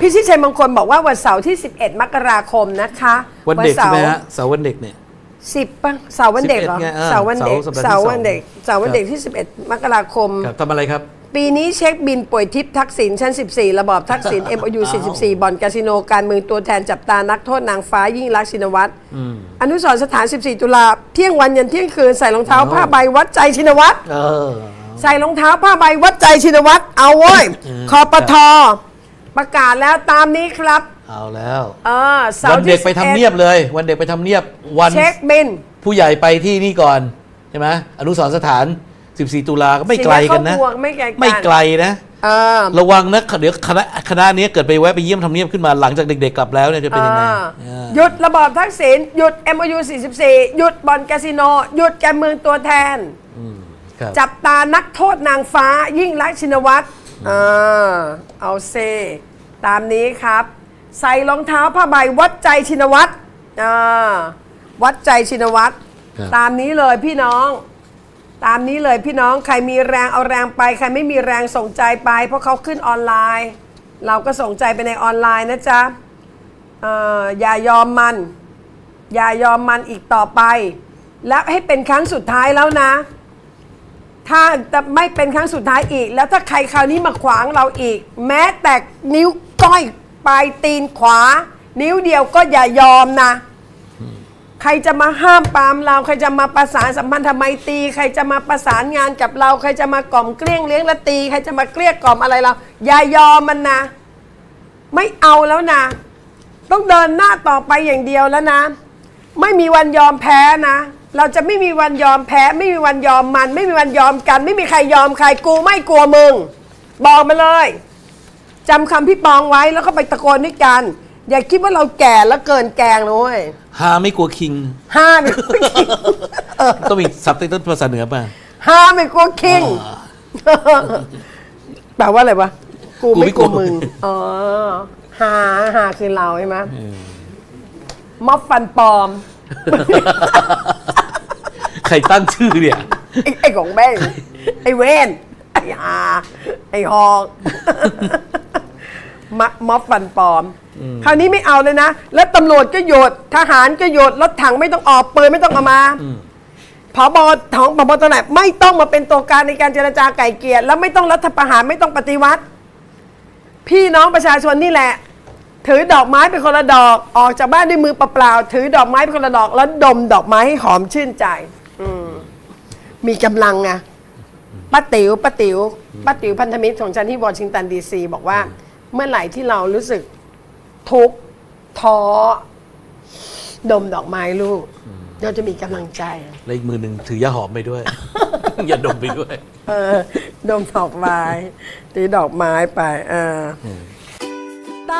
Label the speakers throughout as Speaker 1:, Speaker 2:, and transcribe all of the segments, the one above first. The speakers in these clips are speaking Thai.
Speaker 1: พี่ชิดชัยมงคลบอกว่าวันเสาร์ที่ 11 มกราคมนะคะ
Speaker 2: วันเด็กใช่ไหม
Speaker 1: ร์
Speaker 2: ฮะเสาร์วันเด็กเนี่ย
Speaker 1: สิบป่ะเสาร์วันเด็กเหรอ
Speaker 2: 11ไงเออ
Speaker 1: เสาร์วันเด็ก
Speaker 2: เสาร์สัปดาห์ที่
Speaker 1: เสาร์วันเด็ก
Speaker 2: สอง
Speaker 1: เสาร์วันเด็ก
Speaker 2: ครับ
Speaker 1: ที่ 11 มกราคม
Speaker 2: ครับทำอะไรครับ
Speaker 1: ปีนี้เช็คบินป่วยทิพย์ทักษิณชั้น 14 ระบอบทักษิณ MOU 44 บ่อนคาสิโน การเมืองตัวแทนจับตานักโทษนางฟ้ายิ่งรักษณ์ชินวัตรอนุสรณ์สถาน 14 ตุลาเที่ยงวันยันเที่ยงคืน ใส่รองเท้า
Speaker 2: อ๋อ
Speaker 1: ผ้าใบวัดใจชินวัตร
Speaker 2: เออ
Speaker 1: ใส่รองเท้าผ้าใบวัดใจชินวัตรเอาเว้ยคอปท ประกาศแล้วตามนี้ครับ
Speaker 2: เอาแล้ว
Speaker 1: เออเสา
Speaker 2: วัน
Speaker 1: ร์
Speaker 2: เด็
Speaker 1: ที่
Speaker 2: กไปทำเนียบเลย วันเด็กไปทำเนียบวัน
Speaker 1: เช็คบิน
Speaker 2: ผู้ใหญ่ไปที่นี่ก่อนใช่ไหมอนุสรณ์สถาน 14 ตุลาก็ไม่ไกลกันนะ
Speaker 1: สิงห์ครอบครัวไม่ไกลกัน
Speaker 2: ไม่ไกลนะ
Speaker 1: เออ
Speaker 2: ระวังนะเดี๋ยวคณะคณะนี้เกิดไปแวะไปเยี่ยมทำเนียบขึ้นมาหลังจากเด็กๆกลับแล้วเนี่ยจะเป็นยังไง
Speaker 1: อ่า
Speaker 2: เออ
Speaker 1: หยุดระบอบทักษิณหยุด MOU 44 หยุดบ่อนคาสิโน หยุดการเมืองตัวแทน
Speaker 2: ครับ
Speaker 1: จับตานักโทษนางฟ้ายิ่งรักษณ์ชินวัตร อ่าเอาเซ ตามนี้ครับ ใส่รองเท้าผ้าใบวัดใจชินวัตรอ่าวัดใจชินวัตร
Speaker 2: ครับ
Speaker 1: ตามนี้เลยพี่น้อง ตามนี้เลยพี่น้องใครมีแรงเอาแรงไป ใครไม่มีแรงส่งใจไป เพราะเขาขึ้นออนไลน์ เราก็ส่งใจไปในออนไลน์นะจ๊ะเอ่ออย่ายอมมัน อย่ายอมมันอีกต่อไป และให้เป็นครั้งสุดท้ายแล้วนะ ถ้าจะไม่เป็นครั้งสุดท้ายอีก แล้วถ้าใครคราวนี้มาขวางเราอีก แม้แต่นิ้วก้อยปลายตีนขวา นิ้วเดียวก็อย่ายอมนะ ใครจะมาห้ามปรามเราใครจะมาประสานสัมพันธไมตรีใครจะมาประสานงานกับเรา ใครจะมากล่อมเกลี้ยงเลี้ยงและตีใครจะมาเกลี้ยกล่อมอะไรเรา อย่ายอมมันนะ ไม่เอาแล้วนะ ต้องเดินหน้าต่อไปอย่างเดียวแล้วนะ ไม่มีวันยอมแพ้นะ เราจะไม่มีวันยอมแพ้ ไม่มีวันยอมมัน ไม่มีวันยอมกัน ไม่มีใครยอมใครกูไม่กลัวมึง บอกมาเลยจำคำพี่ปองไว้แล้วก็ไปตะโกนด้วยกัน อย่าคิดว่าเราแก่แล้วเกินแกงนะเว้ย
Speaker 2: ฮาไม่กลัวคิง
Speaker 1: ห้าไม่กลัวคิง
Speaker 2: ต้องมีซับไตเติลภาษาเหนือป่ะ
Speaker 1: ห้าไม่กลัวคิงแปลว่าอะไรวะกูไม่กลัวมึงอ๋อหาหาคือเราใช่ไหมม็อบฟันปลอม
Speaker 2: ใครตั้งชื่อเนี่ย
Speaker 1: ไอ้ไอ้ของแม่งไอ้เวนไอ้หาไอ้ฮองมะม็อบฟันปลอม คราวนี้ไม่เอาเลยนะ แล้วตำรวจก็หยุดทหารก็หยุดรถถังไม่ต้องออกปืนไม่ต้องเอามาผบของผบตรไม่ต้องมาเป็นตัวการในการเจรจาไก่เกลี่ยแล้วไม่ต้องรัฐประหารไม่ต้องปฏิวัติ พี่น้องประชาชนนี่แหละ ถือดอกไม้เป็นคนละดอกออกจากบ้านด้วยมือเปล่าๆถือดอกไม้เป็นคนละดอกแล้วดมดอกไม้ให้หอมชื่นใจอื มมีกำลังไงป้าติ๋วป้าติ๋วป้าติ๋วพันธมิตรของฉันที่วอชิงตันดีซีบอกว่า เมื่อไหร่ที่เรารู้สึกทุกข์ท้อดมดอกไม้ลูก เราจะมีกำลังใจ
Speaker 2: แล้วอีกมือหนึ่งถือยาหอมไปด้วย อย่าดมไปด้วย
Speaker 1: เออ ดมดอกไม้ตีดอกไม้ไป เอออต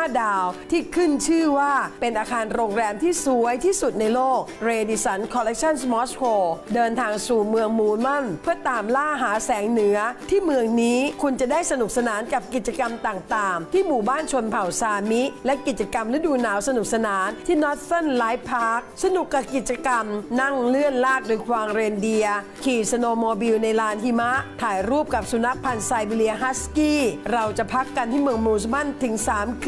Speaker 1: 5 ดาว ที่ขึ้นชื่อว่าเป็นอาคารโรงแรมที่สวยที่สุดในโลก r a d i s o n Collection Moscow เดินทางสู่เมืองมูลมันเพื่อตามล่าหาแสงเหนือ ที่เมืองนี้คุณจะได้สนุกสนานกับกิจกรรมต่างๆ ที่หมู่บ้านชนเผ่าซามิ และกิจกรรมฤดูหนาวสนุกสนานที่ Northern Light Park สนุกกับกิจกรรม นั่งเลื่อนลากโดยควางเรนเดีย ขี่สโนว์โมบิลในลานหิมะ ถ่ายรูปกับสุนัขพันธุ์ไซบีเรียฮัสกี้ เราจะพักกันที่เมืองมูสมันถึง 3 ค